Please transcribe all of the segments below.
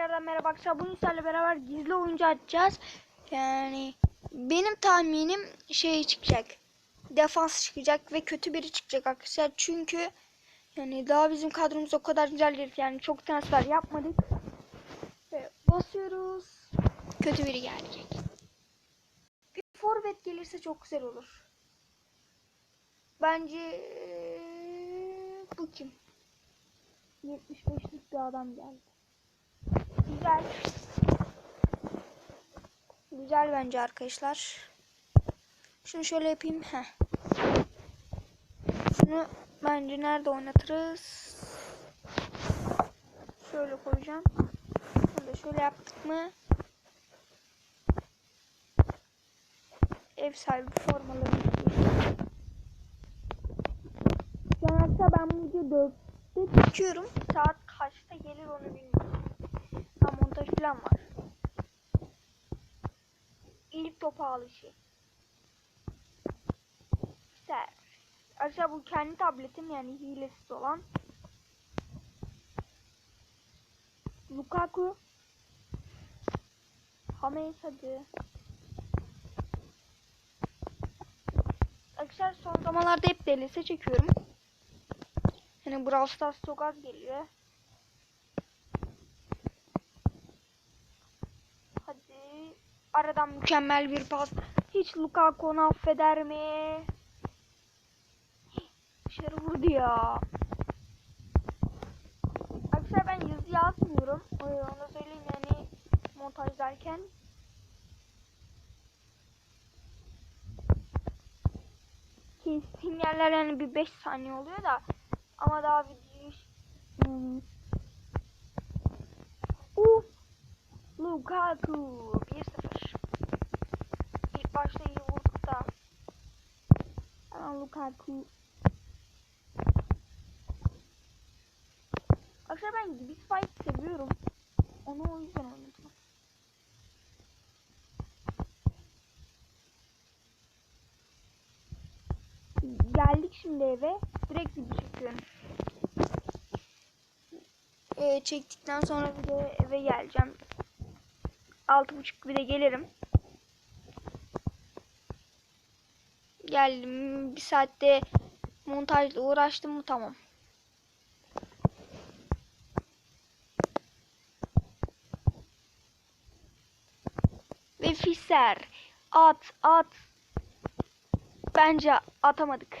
tekrardan merhaba arkadaşlar. Bugün sizlerle beraber gizli oyuncu açacağız. Yani benim tahminim şey çıkacak. Defans çıkacak ve kötü biri çıkacak arkadaşlar. Çünkü yani daha bizim kadromuz o kadar güzel değil. Yani çok transfer yapmadık. Ve basıyoruz. Kötü biri gelecek. Bir forvet gelirse çok güzel olur. Bence bu kim? 75'lik bir adam geldi. Güzel. Güzel bence arkadaşlar. Şunu şöyle yapayım. Heh. Şunu bence nerede oynatırız? Şöyle koyacağım. Bunu da şöyle yaptık mı? Ev sahibi an hatta ben bu videoyu 4'te çekiyorum. Saat kaçta gelir onu bilmiyorum. Falan var. İlk topa alışı. Güzel. Arkadaşlar bu kendi tabletim yani hilesiz olan. Lukaku. Hameis hadi. Arkadaşlar son zamanlarda hep delise çekiyorum. Hani Brawl Stars çok az geliyor. Hadi. Aradan mükemmel bir pas. Hiç Lukaku onu affeder mi? Dışarı vurdu ya. Arkadaşlar ben yazı yazmıyorum. Onu söyleyeyim yani montajlarken. Kestiğim yerler yani bir 5 saniye oluyor da ama daha videoyu yani Uf Lukaku 1-0 İlk başta iyi vurduk da. Hemen Lukaku Arkadaşlar ben gibi Spike seviyorum. Onu o yüzden oynadım. Geldik şimdi eve. Direkt video çekiyorum. Ee, çektikten sonra bir de eve geleceğim. Altı buçuk bir de gelirim. Geldim. Bir saatte montajla uğraştım mı tamam. Ve Fisser. At at. Bence atamadık.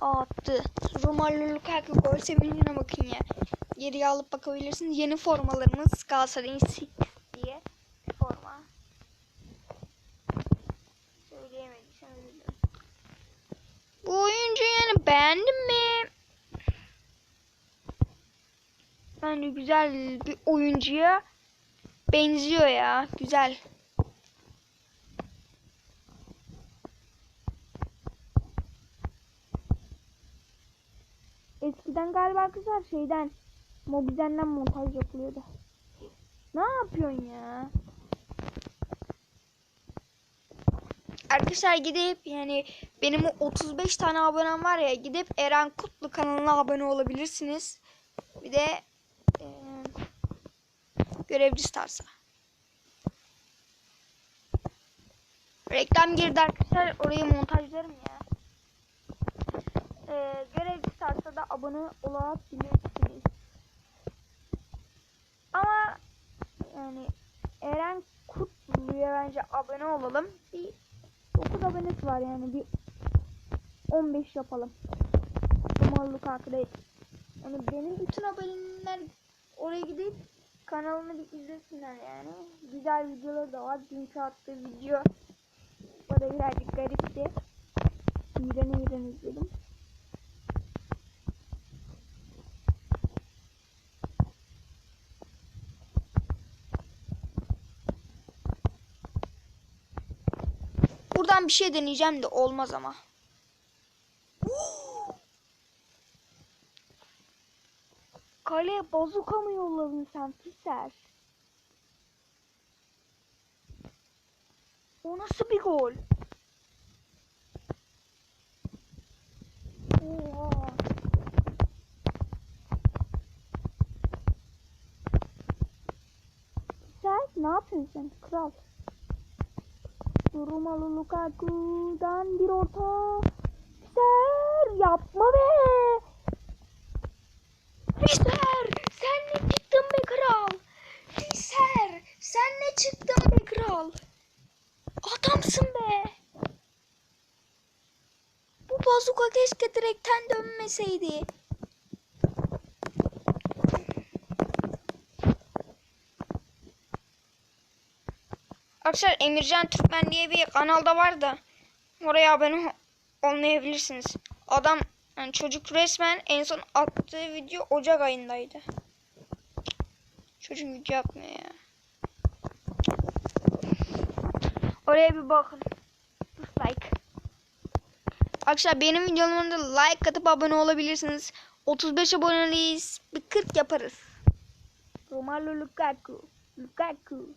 Attı. Romario Lukaku gol sevincine bakın ya. Geriye alıp bakabilirsiniz. Yeni formalarımız Galatasaray'ın Six diye bir forma. Söyleyemediysem özür dilerim. Bu oyuncu yani beğendin mi? Bence güzel bir oyuncuya benziyor ya. Güzel. Eskiden galiba kızlar şeyden Mobizen'den montaj yapılıyordu. Ne yapıyorsun ya? Arkadaşlar gidip yani benim o 35 tane abonem var ya gidip Eren Kutlu kanalına abone olabilirsiniz. Bir de e, görevci starsa. Reklam girdi arkadaşlar orayı montajlarım ya. E, görevci starsa da abone olabilirsiniz. Ama yani Eren Kutlu'ya bence abone olalım. Bir 9 abonesi var yani bir 15 yapalım. Umarlık arkadaş. Yani benim bütün aboneler oraya gidip kanalını bir izlesinler yani. Güzel videoları da var. Dünkü attığı video o da birazcık garipti. Buradan bir şey deneyeceğim de olmaz ama. Kaleye bazuka mı yolladın sen Fiser? O nasıl bir gol? Oha. yapıyorsun sen? Kral. Romalu Lukaku'dan bir orta. Fizer yapma be. Fizer sen ne çıktın be kral? Fizer sen ne çıktın be kral? Adamsın be. Bu bazuka keşke direkten dönmeseydi. Arkadaşlar Emircan Türkmen diye bir kanalda var da oraya abone olmayabilirsiniz. Adam yani çocuk resmen en son attığı video Ocak ayındaydı. Çocuk video atmıyor ya. Oraya bir bakın. Like. Arkadaşlar benim videolarıma da like atıp abone olabilirsiniz. 35 aboneliyiz. Bir 40 yaparız. Romelu Lukaku. Lukaku.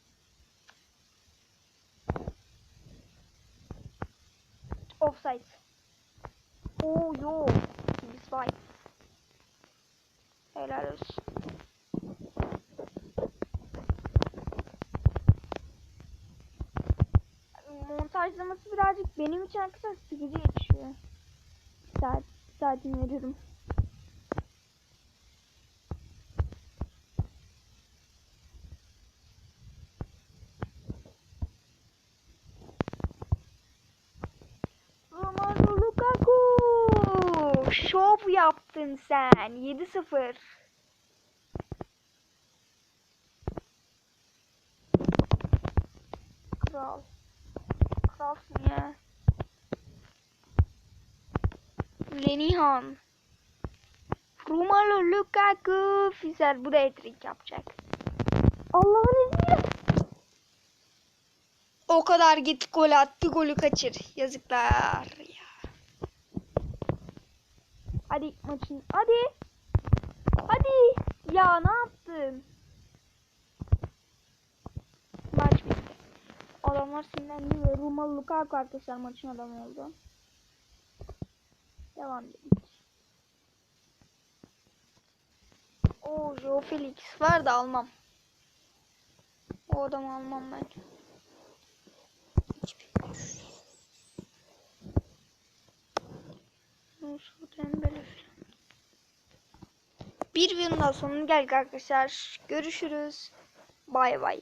Offside. Oh yo. Biz vay. Helal olsun. Montajlaması birazcık benim için arkadaşlar sıkıcı geçiyor. Saat, saatini veririm. Romelu Lukaku! Şov yaptın sen. 7-0. Kral. Kralsın ya. Lenihan. Romelu Lukaku. Fizer bu da hat yapacak. Allah'ın izniyle. O kadar git gol attı golü kaçır. Yazıklar ya. Hadi maçın. Hadi. Hadi. Ya ne yaptın? Maç bitti. Adamlar sinirlendi ve Romelu Lukaku arkadaşlar maçın adamı oldu. Devam edelim. Oo Joe Felix var da almam. O adamı almam ben. Bir videonun sonuna geldik arkadaşlar. Görüşürüz. Bay bay.